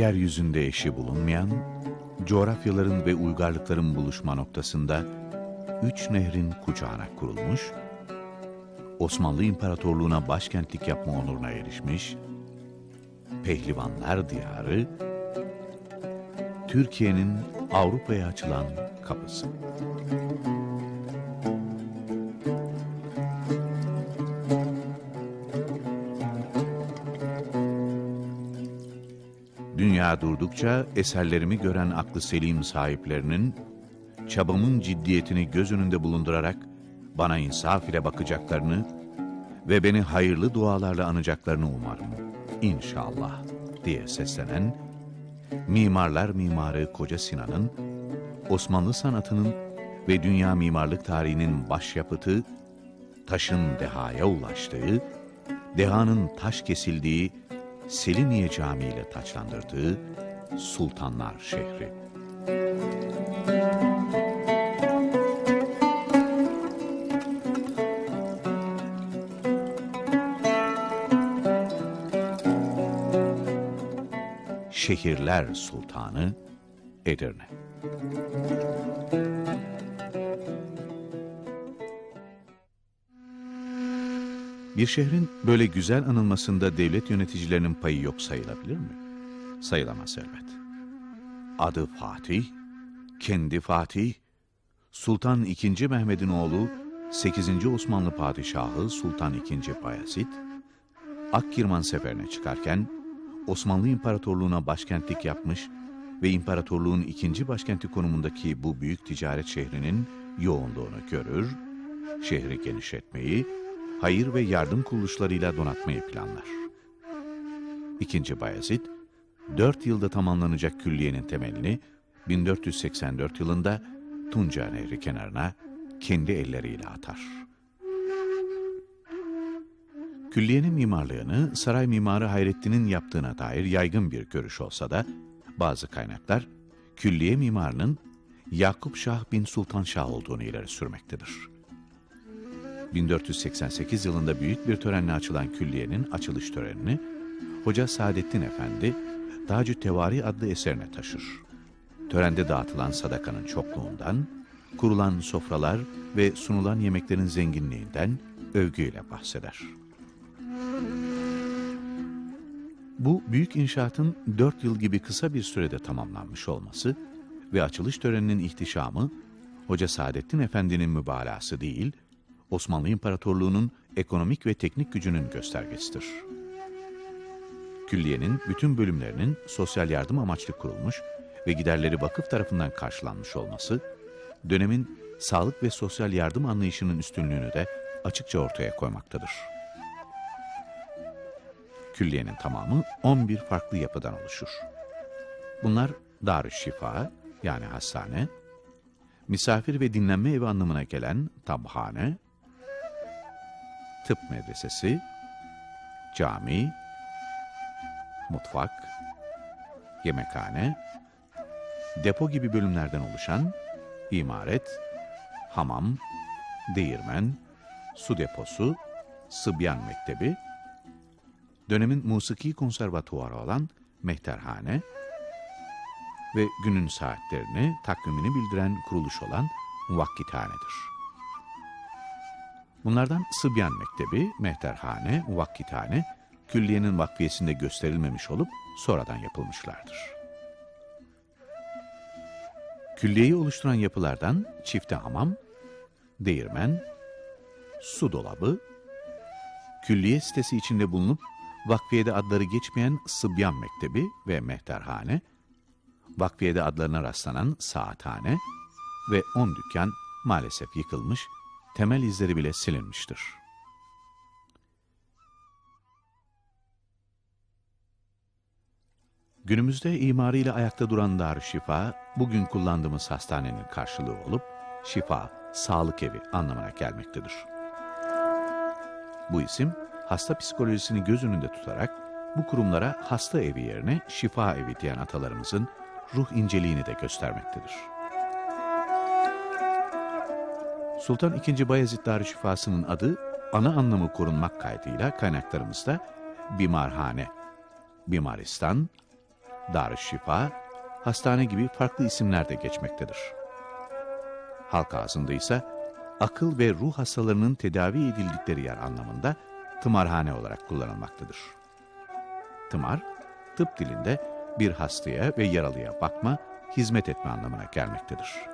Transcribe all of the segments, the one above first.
Yeryüzünde eşi bulunmayan, coğrafyaların ve uygarlıkların buluşma noktasında üç nehrin kucağına kurulmuş, Osmanlı İmparatorluğu'na başkentlik yapma onuruna erişmiş, Pehlivanlar Diyarı, Türkiye'nin Avrupa'ya açılan kapısı. Dünya durdukça eserlerimi gören aklı selim sahiplerinin çabamın ciddiyetini göz önünde bulundurarak bana insaf ile bakacaklarını ve beni hayırlı dualarla anacaklarını umarım. İnşallah diye seslenen mimarlar mimarı Koca Sinan'ın Osmanlı sanatının ve dünya mimarlık tarihinin başyapıtı, taşın dehaya ulaştığı, dehanın taş kesildiği Selimiye Camii ile taçlandırdığı Sultanlar şehri. Şehirler Sultanı Edirne. Bir şehrin böyle güzel anılmasında devlet yöneticilerinin payı yok sayılabilir mi? Sayılamaz elbet. Adı Fatih, kendi Fatih, Sultan II. Mehmet'in oğlu 8. Osmanlı Padişahı Sultan II. Bayezid, Akkirman seferine çıkarken Osmanlı İmparatorluğu'na başkentlik yapmış ve imparatorluğun ikinci başkenti konumundaki bu büyük ticaret şehrinin yoğunluğunu görür, şehri genişletmeyi, hayır ve yardım kuruluşlarıyla donatmayı planlar. İkinci Bayezid, dört yılda tamamlanacak külliyenin temelini 1484 yılında Tunca Nehri kenarına kendi elleriyle atar. Külliyenin mimarlığını saray mimarı Hayrettin'in yaptığına dair yaygın bir görüş olsa da bazı kaynaklar külliye mimarının Yakup Şah bin Sultan Şah olduğunu ileri sürmektedir. 1488 yılında büyük bir törenle açılan külliyenin açılış törenini Hoca Saadettin Efendi Tacü Tevari adlı eserine taşır. Törende dağıtılan sadakanın çokluğundan, kurulan sofralar ve sunulan yemeklerin zenginliğinden övgüyle bahseder. Bu büyük inşaatın dört yıl gibi kısa bir sürede tamamlanmış olması ve açılış töreninin ihtişamı Hoca Saadettin Efendi'nin mübalağası değil, Osmanlı İmparatorluğu'nun ekonomik ve teknik gücünün göstergesidir. Külliyenin bütün bölümlerinin sosyal yardım amaçlı kurulmuş ve giderleri vakıf tarafından karşılanmış olması, dönemin sağlık ve sosyal yardım anlayışının üstünlüğünü de açıkça ortaya koymaktadır. Külliyenin tamamı 11 farklı yapıdan oluşur. Bunlar Darüşşifa yani hastane, misafir ve dinlenme evi anlamına gelen tabhane, tıp medresesi, cami, mutfak, yemekhane, depo gibi bölümlerden oluşan imaret, hamam, değirmen, su deposu, sıbyan mektebi, dönemin musiki konservatuvarı olan mehterhane ve günün saatlerini, takvimini bildiren kuruluş olan muvakkithanedir. Bunlardan Sıbyan Mektebi, Mehterhane, Muvakkithane, külliyenin vakfiyesinde gösterilmemiş olup sonradan yapılmışlardır. Külliyeyi oluşturan yapılardan çifte hamam, değirmen, su dolabı, külliye sitesi içinde bulunup vakfiyede adları geçmeyen Sıbyan Mektebi ve Mehterhane, vakfiyede adlarına rastlanan Saathane ve on dükkan maalesef yıkılmış, temel izleri bile silinmiştir. Günümüzde imarıyla ayakta duran Darüşşifa, bugün kullandığımız hastanenin karşılığı olup, şifa, sağlık evi anlamına gelmektedir. Bu isim, hasta psikolojisini göz önünde tutarak, bu kurumlara hasta evi yerine şifa evi diyen atalarımızın ruh inceliğini de göstermektedir. Sultan II. Bayezid Darüşşifası'nın adı ana anlamı korunmak kaydıyla kaynaklarımızda bimarhane, bimaristan, Darüşşifa, hastane gibi farklı isimler de geçmektedir. Halk ağzında ise akıl ve ruh hastalarının tedavi edildikleri yer anlamında tımarhane olarak kullanılmaktadır. Tımar, tıp dilinde bir hastaya ve yaralıya bakma, hizmet etme anlamına gelmektedir.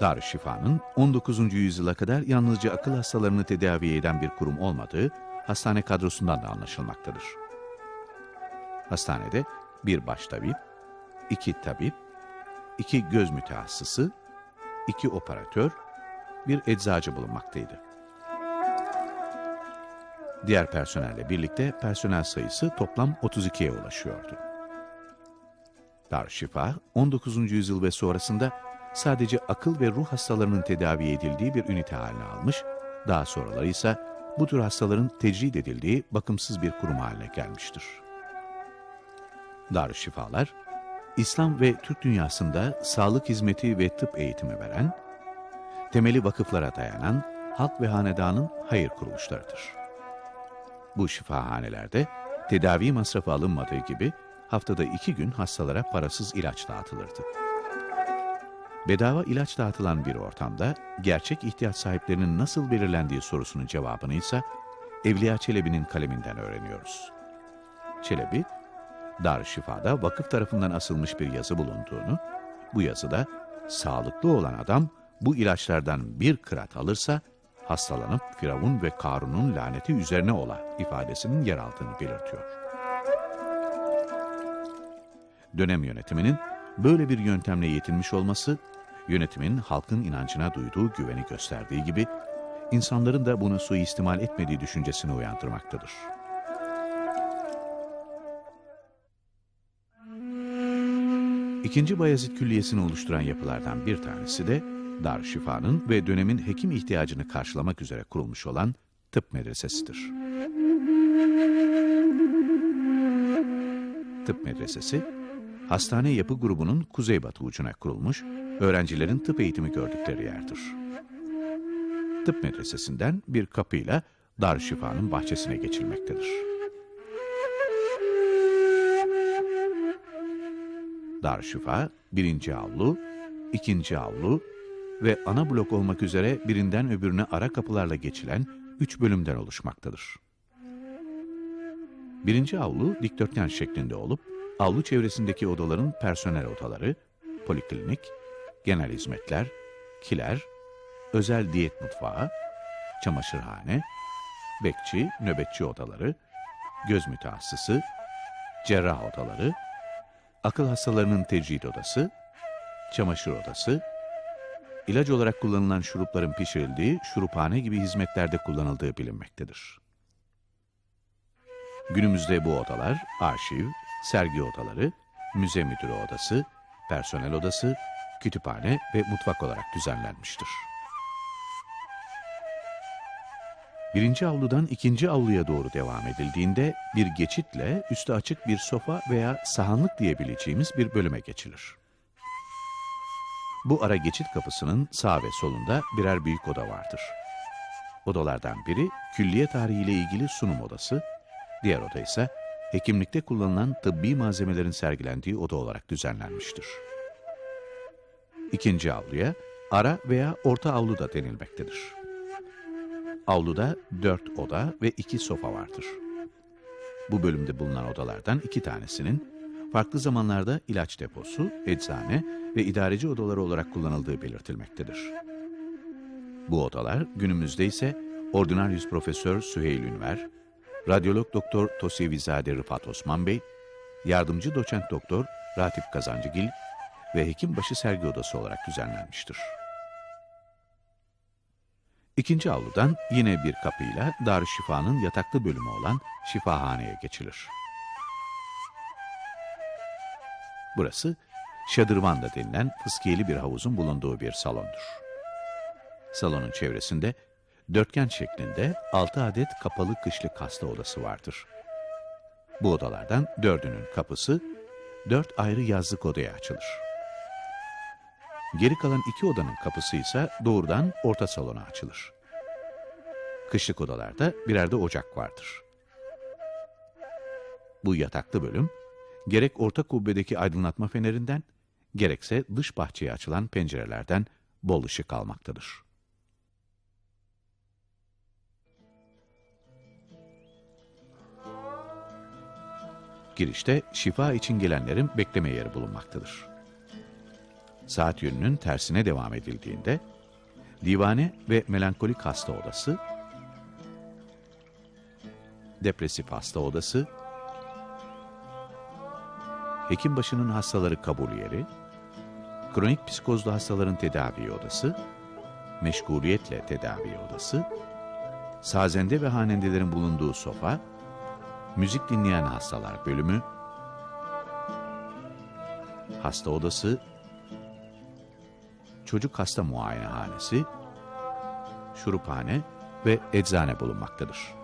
Darüşşifa'nın 19. yüzyıla kadar yalnızca akıl hastalarını tedavi eden bir kurum olmadığı hastane kadrosundan da anlaşılmaktadır. Hastanede bir baştabip, iki tabip, iki göz mütehassısı, iki operatör, bir eczacı bulunmaktaydı. Diğer personelle birlikte personel sayısı toplam 32'ye ulaşıyordu. Darüşşifa, 19. yüzyıl ve sonrasında sadece akıl ve ruh hastalarının tedavi edildiği bir ünite haline almış, daha sonraları ise bu tür hastaların tecrid edildiği bakımsız bir kurum haline gelmiştir. Darüşşifalar, İslam ve Türk dünyasında sağlık hizmeti ve tıp eğitimi veren, temeli vakıflara dayanan halk ve hanedanın hayır kuruluşlarıdır. Bu şifahanelerde tedavi masrafı alınmadığı gibi haftada iki gün hastalara parasız ilaç dağıtılırdı. Bedava ilaç dağıtılan bir ortamda gerçek ihtiyaç sahiplerinin nasıl belirlendiği sorusunun cevabını ise Evliya Çelebi'nin kaleminden öğreniyoruz. Çelebi, Darüşşifa'da vakıf tarafından asılmış bir yazı bulunduğunu, bu yazıda sağlıklı olan adam bu ilaçlardan bir kırat alırsa hastalanıp Firavun ve Karun'un laneti üzerine ola ifadesinin yer aldığını belirtiyor. Dönem yönetiminin böyle bir yöntemle yetinmiş olması, yönetimin halkın inancına duyduğu güveni gösterdiği gibi, insanların da bunu suistimal etmediği düşüncesini uyandırmaktadır. İkinci Bayezid Külliyesi'ni oluşturan yapılardan bir tanesi de Darüşşifa'nın ve dönemin hekim ihtiyacını karşılamak üzere kurulmuş olan tıp medresesidir. Tıp medresesi, hastane yapı grubunun kuzeybatı ucuna kurulmuş, öğrencilerin tıp eğitimi gördükleri yerdir. Tıp medresesinden bir kapıyla Darüşşifa'nın bahçesine geçilmektedir. Darüşşifa, birinci avlu, ikinci avlu ve ana blok olmak üzere birinden öbürüne ara kapılarla geçilen üç bölümden oluşmaktadır. Birinci avlu dikdörtgen şeklinde olup, avlu çevresindeki odaların personel odaları, poliklinik, genel hizmetler, kiler, özel diyet mutfağı, çamaşırhane, bekçi, nöbetçi odaları, göz mütehassısı, cerrah odaları, akıl hastalarının tecrid odası, çamaşır odası, ilaç olarak kullanılan şurupların pişirildiği şuruphane gibi hizmetlerde kullanıldığı bilinmektedir. Günümüzde bu odalar arşiv, sergi odaları, müze müdürü odası, personel odası, kütüphane ve mutfak olarak düzenlenmiştir. Birinci avludan ikinci avluya doğru devam edildiğinde bir geçitle üstü açık bir sofa veya sahanlık diyebileceğimiz bir bölüme geçilir. Bu ara geçit kapısının sağ ve solunda birer büyük oda vardır. Odalardan biri külliye tarihiyle ilgili sunum odası, diğer oda ise hekimlikte kullanılan tıbbi malzemelerin sergilendiği oda olarak düzenlenmiştir. İkinci avluya ara veya orta avlu da denilmektedir. Avluda dört oda ve iki sofa vardır. Bu bölümde bulunan odalardan iki tanesinin farklı zamanlarda ilaç deposu, eczane ve idareci odaları olarak kullanıldığı belirtilmektedir. Bu odalar günümüzde ise Ordinarius Profesör Süheyl Ünver, Radyolog Doktor Tosevizade Rıfat Osman Bey, Yardımcı Doçent Doktor Ratip Kazancıgil ve Hekimbaşı Sergi Odası olarak düzenlenmiştir. İkinci avludan yine bir kapıyla Darüşşifa'nın yataklı bölümü olan şifahaneye geçilir. Burası şadırvan da denilen fıskiyeli bir havuzun bulunduğu bir salondur. Salonun çevresinde dörtgen şeklinde altı adet kapalı kışlık hasta odası vardır. Bu odalardan dördünün kapısı dört ayrı yazlık odaya açılır. Geri kalan iki odanın kapısı ise doğrudan orta salona açılır. Kışlık odalarda birer de ocak vardır. Bu yataklı bölüm, gerek orta kubbedeki aydınlatma fenerinden, gerekse dış bahçeye açılan pencerelerden bol ışık almaktadır. Girişte şifa için gelenlerin bekleme yeri bulunmaktadır. Saat yönünün tersine devam edildiğinde, divane ve melankolik hasta odası, depresif hasta odası, hekim başının hastaları kabul yeri, kronik psikozlu hastaların tedavi odası, meşguliyetle tedavi odası, sazende ve hanendelerin bulunduğu sofa, müzik dinleyen hastalar bölümü, hasta odası, çocuk hasta muayenehanesi, şuruphane ve eczane bulunmaktadır.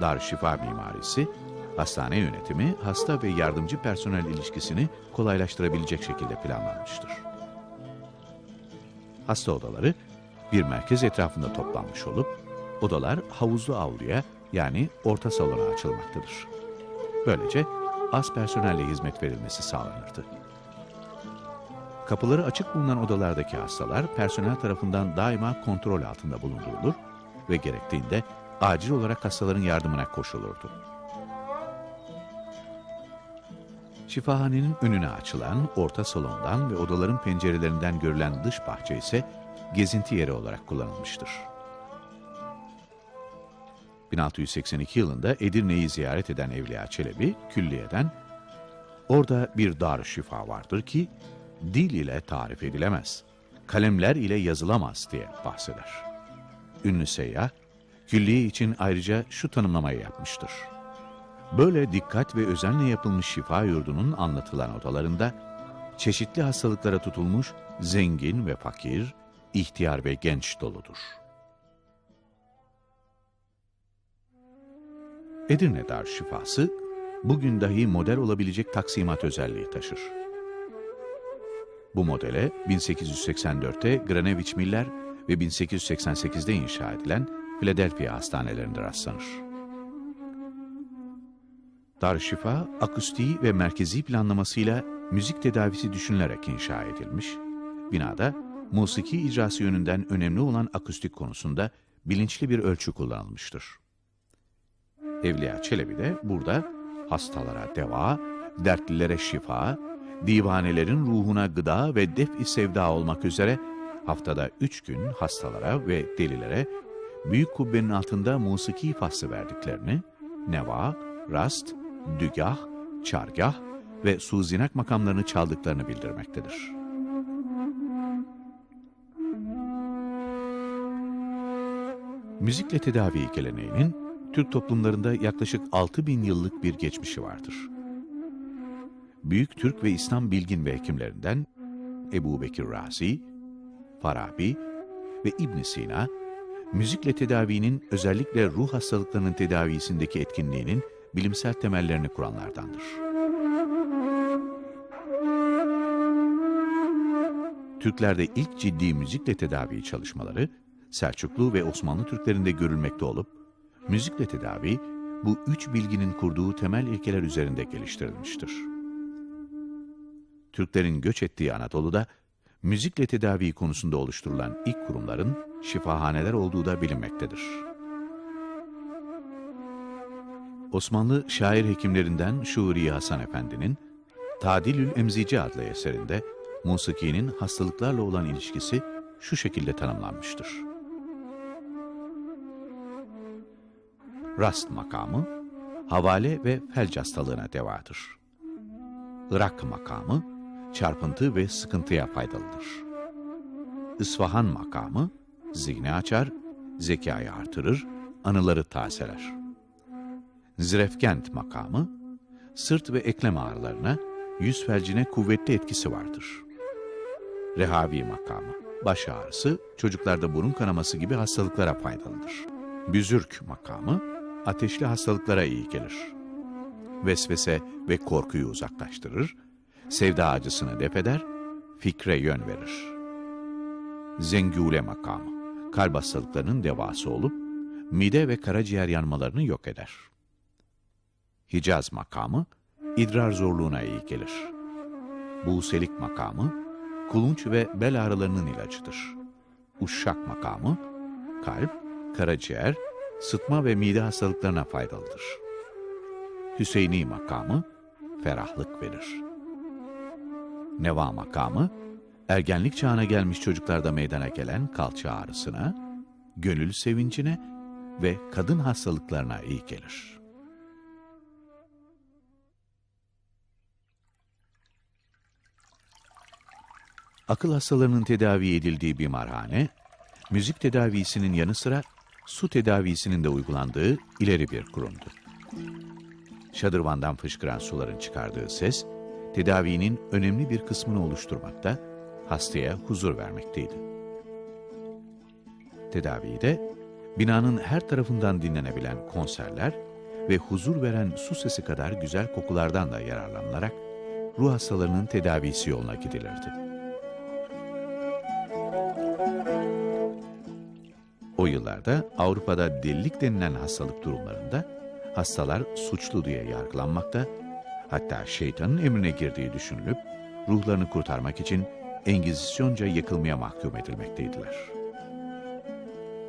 Darüşşifa mimarisi, hastane yönetimi, hasta ve yardımcı personel ilişkisini kolaylaştırabilecek şekilde planlanmıştır. Hasta odaları bir merkez etrafında toplanmış olup, odalar havuzlu avluya yani orta salona açılmaktadır. Böylece az personelle hizmet verilmesi sağlanırdı. Kapıları açık bulunan odalardaki hastalar personel tarafından daima kontrol altında bulundurulur ve gerektiğinde acil olarak hastaların yardımına koşulurdu. Şifahanenin önüne açılan orta salondan ve odaların pencerelerinden görülen dış bahçe ise gezinti yeri olarak kullanılmıştır. 1682 yılında Edirne'yi ziyaret eden Evliya Çelebi, külliyeden, orada bir dar şifa vardır ki, dil ile tarif edilemez, kalemler ile yazılamaz diye bahseder. Ünlü seyyah, külliye için ayrıca şu tanımlamayı yapmıştır. Böyle dikkat ve özenle yapılmış şifa yurdunun anlatılan odalarında, çeşitli hastalıklara tutulmuş zengin ve fakir, ihtiyar ve genç doludur. Edirne Darüşşifası, bugün dahi model olabilecek taksimat özelliği taşır. Bu modele 1884'te Greenwich Miller ve 1888'de inşa edilen Philadelphia hastanelerinde rastlanır. Darüşşifa, akustiği ve merkezi planlamasıyla müzik tedavisi düşünülerek inşa edilmiş, binada musiki icrası yönünden önemli olan akustik konusunda bilinçli bir ölçü kullanılmıştır. Evliya Çelebi de burada hastalara deva, dertlilere şifa, divanelerin ruhuna gıda ve def-i sevda olmak üzere haftada üç gün hastalara ve delilere büyük kubbenin altında musiki faslı verdiklerini, neva, rast, dügah, çargah ve suzinak makamlarını çaldıklarını bildirmektedir. Müzikle tedavi geleneğinin Türk toplumlarında yaklaşık 6 bin yıllık bir geçmişi vardır. Büyük Türk ve İslam bilgin ve hekimlerinden Ebu Bekir Razi, Farabi ve İbn Sina, müzikle tedavinin özellikle ruh hastalıklarının tedavisindeki etkinliğinin bilimsel temellerini kuranlardandır. Türklerde ilk ciddi müzikle tedavi çalışmaları, Selçuklu ve Osmanlı Türklerinde görülmekte olup, müzikle tedavi bu üç bilginin kurduğu temel ilkeler üzerinde geliştirilmiştir. Türklerin göç ettiği Anadolu'da müzikle tedavi konusunda oluşturulan ilk kurumların şifahaneler olduğu da bilinmektedir. Osmanlı şair hekimlerinden Şuuri Hasan Efendi'nin Tadilül Emzici adlı eserinde musikinin hastalıklarla olan ilişkisi şu şekilde tanımlanmıştır. Rast makamı, havale ve felç hastalığına devadır. Irak makamı, çarpıntı ve sıkıntıya faydalıdır. Isfahan makamı, zihni açar, zekayı artırır, anıları tazeler. Zirefkent makamı, sırt ve eklem ağrılarına, yüz felcine kuvvetli etkisi vardır. Rehavi makamı, baş ağrısı, çocuklarda burun kanaması gibi hastalıklara faydalıdır. Büzürk makamı, ateşli hastalıklara iyi gelir. Vesvese ve korkuyu uzaklaştırır, sevda acısını defeder, fikre yön verir. Zengule makamı, kalp hastalıklarının devası olup, mide ve karaciğer yanmalarını yok eder. Hicaz makamı, idrar zorluğuna iyi gelir. Buselik makamı, kulunç ve bel ağrılarının ilacıdır. Uşşak makamı, kalp, karaciğer, sıtma ve mide hastalıklarına faydalıdır. Hüseyini makamı, ferahlık verir. Neva makamı, ergenlik çağına gelmiş çocuklarda meydana gelen kalça ağrısına, gönül sevincine ve kadın hastalıklarına iyi gelir. Akıl hastalarının tedavi edildiği bimarhane, müzik tedavisinin yanı sıra su tedavisinin de uygulandığı ileri bir kurumdu. Şadırvandan fışkıran suların çıkardığı ses, tedavinin önemli bir kısmını oluşturmakta, hastaya huzur vermekteydi. Tedavide, binanın her tarafından dinlenebilen konserler ve huzur veren su sesi kadar güzel kokulardan da yararlanılarak ruh hastalarının tedavisi yoluna gidilirdi. O yıllarda Avrupa'da delilik denilen hastalık durumlarında hastalar suçlu diye yargılanmakta, hatta şeytanın emrine girdiği düşünülüp ruhlarını kurtarmak için Engizisyonca yakılmaya mahkum edilmekteydiler.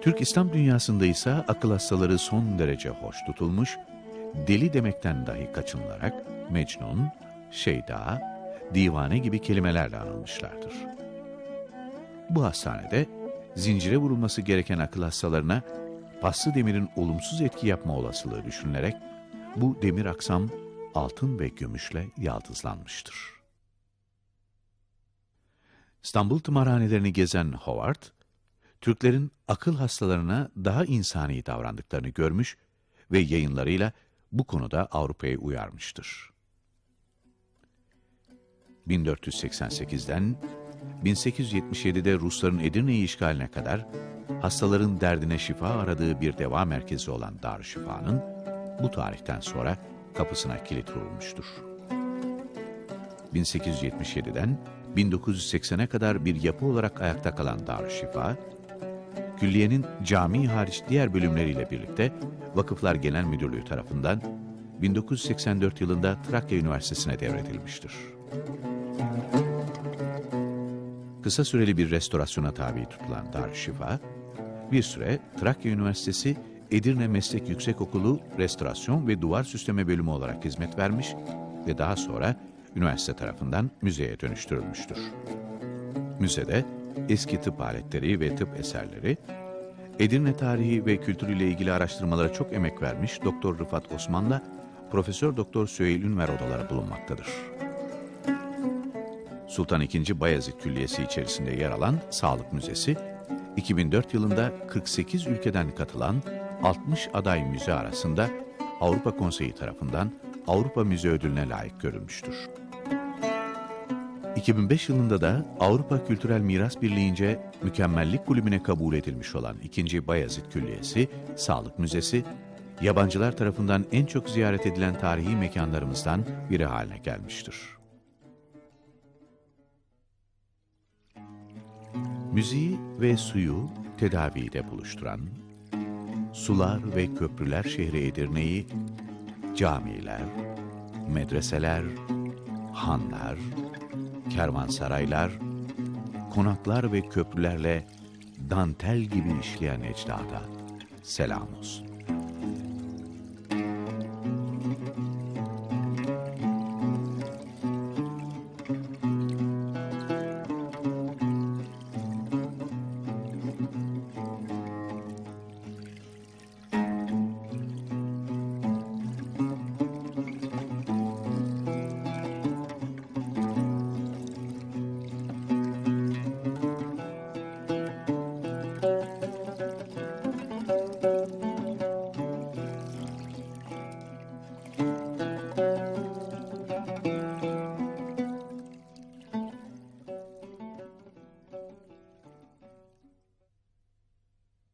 Türk İslam dünyasında ise akıl hastaları son derece hoş tutulmuş, deli demekten dahi kaçınılarak Mecnun, Şeyda, divane gibi kelimelerle anılmışlardır. Bu hastanede zincire vurulması gereken akıl hastalarına paslı demirin olumsuz etki yapma olasılığı düşünülerek bu demir aksam altın ve gümüşle yaldızlanmıştır. İstanbul tımarhanelerini gezen Howard, Türklerin akıl hastalarına daha insani davrandıklarını görmüş ve yayınlarıyla bu konuda Avrupa'yı uyarmıştır. 1488'den 1877'de Rusların Edirne'yi işgaline kadar hastaların derdine şifa aradığı bir deva merkezi olan Darüşşifa'nın bu tarihten sonra kapısına kilit vurulmuştur. 1877'den 1980'e kadar bir yapı olarak ayakta kalan Darüşşifa, külliyenin cami hariç diğer bölümleriyle birlikte Vakıflar Genel Müdürlüğü tarafından 1984 yılında Trakya Üniversitesi'ne devredilmiştir. Kısa süreli bir restorasyona tabi tutulan Darüşşifa, bir süre Trakya Üniversitesi Edirne Meslek Yüksekokulu Restorasyon ve Duvar Süsleme Bölümü olarak hizmet vermiş ve daha sonra üniversite tarafından müzeye dönüştürülmüştür. Müzede eski tıp aletleri ve tıp eserleri, Edirne tarihi ve kültürüyle ilgili araştırmalara çok emek vermiş Doktor Rıfat Osman'la Profesör Doktor Süheyl Ünver odaları bulunmaktadır. Sultan II. Bayezid Külliyesi içerisinde yer alan Sağlık Müzesi, 2004 yılında 48 ülkeden katılan 60 aday müze arasında Avrupa Konseyi tarafından Avrupa Müze Ödülüne layık görülmüştür. 2005 yılında da Avrupa Kültürel Miras Birliği'nce mükemmellik kulübüne kabul edilmiş olan 2. Bayezid Külliyesi, Sağlık Müzesi, yabancılar tarafından en çok ziyaret edilen tarihi mekanlarımızdan biri haline gelmiştir. Müziği ve suyu tedavide buluşturan, sular ve köprüler şehri Edirne'yi camiler, medreseler, hanlar, kervansaraylar, konaklar ve köprülerle dantel gibi işleyen ecdada selam olsun.